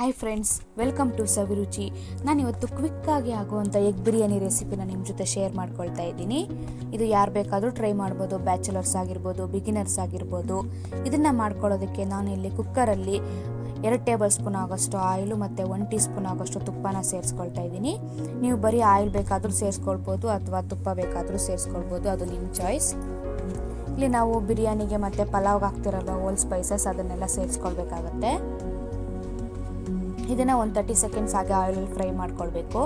Hi friends welcome to Saviruchi ನಾನು ಇವತ್ತು ಕ್ವಿಕ್ಕಾಗಿ ಆಗುವಂಥ ಎಗ್ ಬಿರಿಯಾನಿ ರೆಸಿಪಿನ ನಿಮ್ಮ ಜೊತೆ ಶೇರ್ ಮಾಡ್ಕೊಳ್ತಾ ಇದ್ದೀನಿ. ಇದು ಯಾರು ಬೇಕಾದರೂ ಟ್ರೈ ಮಾಡ್ಬೋದು ಬ್ಯಾಚುಲರ್ಸ್ ಆಗಿರ್ಬೋದು ಬಿಗಿನರ್ಸ್ ಆಗಿರ್ಬೋದು. ಇದನ್ನು ಮಾಡ್ಕೊಳ್ಳೋದಕ್ಕೆ ನಾನು ಇಲ್ಲಿ ಕುಕ್ಕರಲ್ಲಿ ಎರಡು ಟೇಬಲ್ ಸ್ಪೂನ್ ಆಗೋಷ್ಟು ಆಯಿಲು ಮತ್ತು ಒನ್ ಟೀ ಸ್ಪೂನ್ ಆಗೋಷ್ಟು ತುಪ್ಪನ ಸೇರಿಸ್ಕೊಳ್ತಾ ಇದ್ದೀನಿ. ನೀವು ಬರೀ ಆಯಿಲ್ ಬೇಕಾದರೂ ಸೇರಿಸ್ಕೊಳ್ಬೋದು ಅಥವಾ ತುಪ್ಪ ಬೇಕಾದರೂ ಸೇರಿಸ್ಕೊಳ್ಬೋದು, ಅದು ನಿಮ್ಮ ಚಾಯ್ಸ್ ಇಲ್ಲಿ ನಾವು ಬಿರಿಯಾನಿಗೆ ಮತ್ತು ಪಲಾವ್ಗೆ ಹಾಕ್ತಿರಲ್ಲ ಓಲ್ ಸ್ಪೈಸಸ್ ಅದನ್ನೆಲ್ಲ ಸೇರಿಸ್ಕೊಳ್ಬೇಕಾಗತ್ತೆ. ಇದನ್ನು ಒಂದು ತರ್ಟಿ ಸೆಕೆಂಡ್ಸ್ ಹಾಗೆ ಆಯಿಲ್ ಫ್ರೈ ಮಾಡ್ಕೊಳ್ಬೇಕು.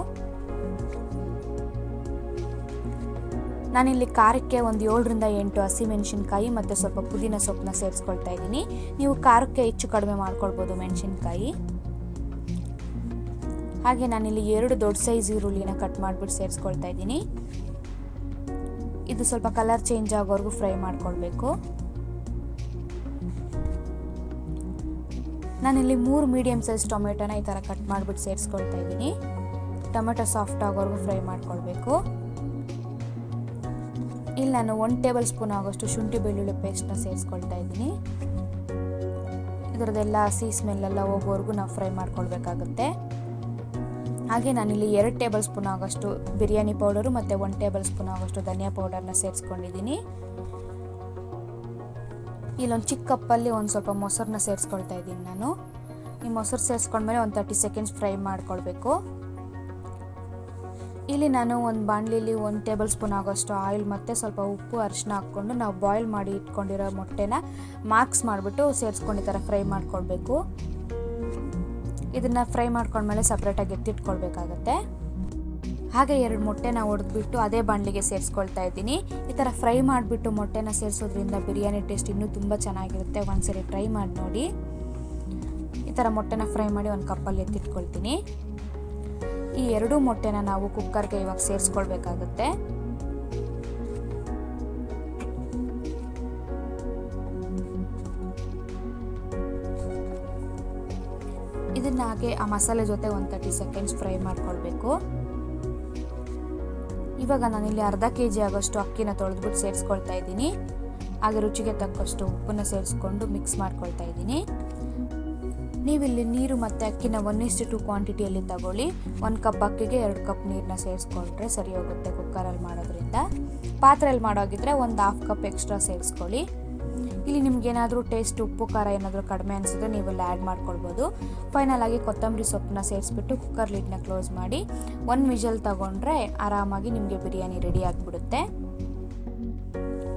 ನಾನಿಲ್ಲಿ ಖಾರಕ್ಕೆ ಒಂದು ಏಳರಿಂದ ಎಂಟು ಹಸಿಮೆಣಸಿನ್ಕಾಯಿ ಮತ್ತು ಸ್ವಲ್ಪ ಪುದೀನ ಸೊಪ್ಪನ್ನ ಸೇರಿಸ್ಕೊಳ್ತಾ ಇದ್ದೀನಿ. ನೀವು ಖಾರಕ್ಕೆ ಹೆಚ್ಚು ಕಡಿಮೆ ಮಾಡ್ಕೊಳ್ಬೋದು ಮೆಣಸಿನ್ಕಾಯಿ. ಹಾಗೆ ನಾನಿಲ್ಲಿ ಎರಡು ದೊಡ್ಡ ಸೈಜ್ ಈರುಳ್ಳಿನ ಕಟ್ ಮಾಡಿಬಿಟ್ಟು ಸೇರಿಸ್ಕೊಳ್ತಾ ಇದ್ದೀನಿ. ಇದು ಸ್ವಲ್ಪ ಕಲರ್ ಚೇಂಜ್ ಆಗೋವರೆಗೂ ಫ್ರೈ ಮಾಡ್ಕೊಳ್ಬೇಕು. ನಾನಿಲ್ಲಿ ಮೂರು ಮೀಡಿಯಮ್ ಸೈಜ್ ಟೊಮೆಟೊನ ಈ ಥರ ಕಟ್ ಮಾಡಿಬಿಟ್ಟು ಸೇರಿಸ್ಕೊಳ್ತಾ ಇದ್ದೀನಿ. ಟೊಮೆಟೊ ಸಾಫ್ಟ್ ಆಗೋವರೆಗೂ ಫ್ರೈ ಮಾಡ್ಕೊಳ್ಬೇಕು. ಇಲ್ಲಿ ನಾನು ಒನ್ ಟೇಬಲ್ ಸ್ಪೂನ್ ಆಗೋಷ್ಟು ಶುಂಠಿ ಬೆಳ್ಳುಳ್ಳಿ ಪೇಸ್ಟ್ನ ಸೇರಿಸ್ಕೊಳ್ತಾ ಇದ್ದೀನಿ. ಇದರದ್ದೆಲ್ಲ ಹಸಿ ಸ್ಮೆಲ್ಲೆಲ್ಲ ಹೋಗೋವರೆಗೂ ನಾವು ಫ್ರೈ ಮಾಡ್ಕೊಳ್ಬೇಕಾಗುತ್ತೆ. ಹಾಗೆ ನಾನಿಲ್ಲಿ ಎರಡು ಟೇಬಲ್ ಸ್ಪೂನ್ ಆಗೋಷ್ಟು ಬಿರಿಯಾನಿ ಪೌಡರು ಮತ್ತು ಒನ್ ಟೇಬಲ್ ಸ್ಪೂನ್ ಆಗೋಷ್ಟು ಧನಿಯಾ ಪೌಡರ್ನ ಸೇರಿಸ್ಕೊಂಡಿದ್ದೀನಿ. ಇಲ್ಲೊಂದು ಚಿಕ್ಕ ಕಪ್ಪಲ್ಲಿ ಒಂದು ಸ್ವಲ್ಪ ಮೊಸರನ್ನ ಸೇರಿಸ್ಕೊಳ್ತಾ ಇದ್ದೀನಿ ನಾನು. ಈ ಮೊಸರು ಸೇರಿಸ್ಕೊಂಡ್ಮೇಲೆ ಒಂದು ತರ್ಟಿ ಸೆಕೆಂಡ್ಸ್ ಫ್ರೈ ಮಾಡ್ಕೊಳ್ಬೇಕು. ಇಲ್ಲಿ ನಾನು ಒಂದು ಬಾಣಲಿಲಿ ಒಂದು ಟೇಬಲ್ ಸ್ಪೂನ್ ಆಗೋಷ್ಟು ಆಯಿಲ್ ಮತ್ತು ಸ್ವಲ್ಪ ಉಪ್ಪು ಅರಿಶಿನ ಹಾಕ್ಕೊಂಡು ನಾವು ಬಾಯ್ಲ್ ಮಾಡಿ ಇಟ್ಕೊಂಡಿರೋ ಮೊಟ್ಟೆನ ಮಾರ್ಕ್ಸ್ ಮಾಡಿಬಿಟ್ಟು ಸೇರಿಸ್ಕೊಂಡು ಈ ಥರ ಫ್ರೈ ಮಾಡ್ಕೊಳ್ಬೇಕು. ಇದನ್ನು ಫ್ರೈ ಮಾಡ್ಕೊಂಡ್ಮೇಲೆ ಸಪ್ರೇಟಾಗಿ ಎತ್ತಿಟ್ಕೊಳ್ಬೇಕಾಗತ್ತೆ. ಹಾಗೆ ಎರಡು ಮೊಟ್ಟೆನ ಹೊಡೆದ್ಬಿಟ್ಟು ಅದೇ ಬಾಣಲಿಗೆ ಸೇರಿಸ್ಕೊಳ್ತಾ ಇದ್ದೀನಿ. ಈ ಥರ ಫ್ರೈ ಮಾಡಿಬಿಟ್ಟು ಮೊಟ್ಟೆನ ಸೇರಿಸೋದ್ರಿಂದ ಬಿರಿಯಾನಿ ಟೇಸ್ಟ್ ಇನ್ನೂ ತುಂಬ ಚೆನ್ನಾಗಿರುತ್ತೆ. ಒಂದ್ಸರಿ ಟ್ರೈ ಮಾಡಿ ನೋಡಿ. ಈ ಥರ ಮೊಟ್ಟೆನ ಫ್ರೈ ಮಾಡಿ ಒಂದು ಕಪ್ಪಲ್ಲಿ ಎತ್ತಿಟ್ಕೊಳ್ತೀನಿ. ಈ ಎರಡೂ ಮೊಟ್ಟೆನ ನಾವು ಕುಕ್ಕರ್ಗೆ ಇವಾಗ ಸೇರಿಸ್ಕೊಳ್ಬೇಕಾಗುತ್ತೆ. ಇದನ್ನ ಹಾಗೆ ಆ ಮಸಾಲೆ ಜೊತೆ ಒಂದು ತರ್ಟಿ ಸೆಕೆಂಡ್ಸ್ ಫ್ರೈ ಮಾಡ್ಕೊಳ್ಬೇಕು. ಇವಾಗ ನಾನಿಲ್ಲಿ ಅರ್ಧ ಕೆ ಜಿ ಆಗೋಷ್ಟು ಅಕ್ಕಿನ ತೊಳೆದ್ಬಿಟ್ಟು ಸೇರಿಸ್ಕೊಳ್ತಾ ಇದ್ದೀನಿ. ಹಾಗೆ ರುಚಿಗೆ ತಕ್ಕಷ್ಟು ಉಪ್ಪನ್ನು ಸೇರಿಸ್ಕೊಂಡು ಮಿಕ್ಸ್ ಮಾಡ್ಕೊಳ್ತಾ ಇದ್ದೀನಿ. ನೀವಿಲ್ಲಿ ನೀರು ಮತ್ತು ಅಕ್ಕಿನ ಒನ್ ಇಷ್ಟು ಟು ಕ್ವಾಂಟಿಟಿಯಲ್ಲಿ ತಗೊಳ್ಳಿ. ಒಂದು ಕಪ್ ಅಕ್ಕಿಗೆ ಎರಡು ಕಪ್ ನೀರನ್ನ ಸೇರಿಸ್ಕೊಂಡ್ರೆ ಸರಿ ಹೋಗುತ್ತೆ ಕುಕ್ಕರಲ್ಲಿ ಮಾಡೋದ್ರಿಂದ. ಪಾತ್ರೆಯಲ್ಲಿ ಮಾಡೋಗಿದ್ರೆ ಒಂದು ಹಾಫ್ ಕಪ್ ಎಕ್ಸ್ಟ್ರಾ ಸೇರಿಸ್ಕೊಳ್ಳಿ. ಇಲ್ಲಿ ನಿಮ್ಗೇನಾದರೂ ಟೇಸ್ಟ್ ಉಪ್ಪು, ಖಾರ ಏನಾದರೂ ಕಡಿಮೆ ಅನಿಸಿದ್ರೆ ನೀವು ಇಲ್ಲಿ ಆ್ಯಡ್ ಮಾಡ್ಕೊಳ್ಬೋದು. ಫೈನಲ್ ಕೊತ್ತಂಬರಿ ಸೊಪ್ಪನ್ನ ಸೇರಿಸ್ಬಿಟ್ಟು ಕುಕ್ಕರ್ ಲಿಡ್ನ ಕ್ಲೋಸ್ ಮಾಡಿ ಒಂದು ವಿಜಲ್ ತಗೊಂಡ್ರೆ ಆರಾಮಾಗಿ ನಿಮಗೆ ಬಿರಿಯಾನಿ ರೆಡಿ ಆಗಿಬಿಡುತ್ತೆ.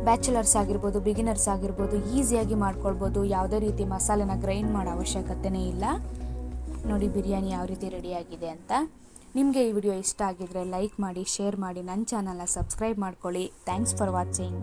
ಬ್ಯಾಚುಲರ್ಸ್ ಆಗಿರ್ಬೋದು ಬಿಗಿನರ್ಸ್ ಆಗಿರ್ಬೋದು ಈಸಿಯಾಗಿ ಮಾಡ್ಕೊಳ್ಬೋದು. ಯಾವುದೇ ರೀತಿ ಮಸಾಲೆನ ಗ್ರೈಂಡ್ ಮಾಡೋ ಅವಶ್ಯಕತೆನೇ ಇಲ್ಲ. ನೋಡಿ ಬಿರಿಯಾನಿ ಯಾವ ರೀತಿ ರೆಡಿಯಾಗಿದೆ ಅಂತ. ನಿಮಗೆ ಈ ವಿಡಿಯೋ ಇಷ್ಟ ಆಗಿದ್ರೆ ಲೈಕ್ ಮಾಡಿ ಶೇರ್ ಮಾಡಿ ನನ್ನ ಚಾನಲ್ನ ಸಬ್ಸ್ಕ್ರೈಬ್ ಮಾಡ್ಕೊಳ್ಳಿ. Thanks for watching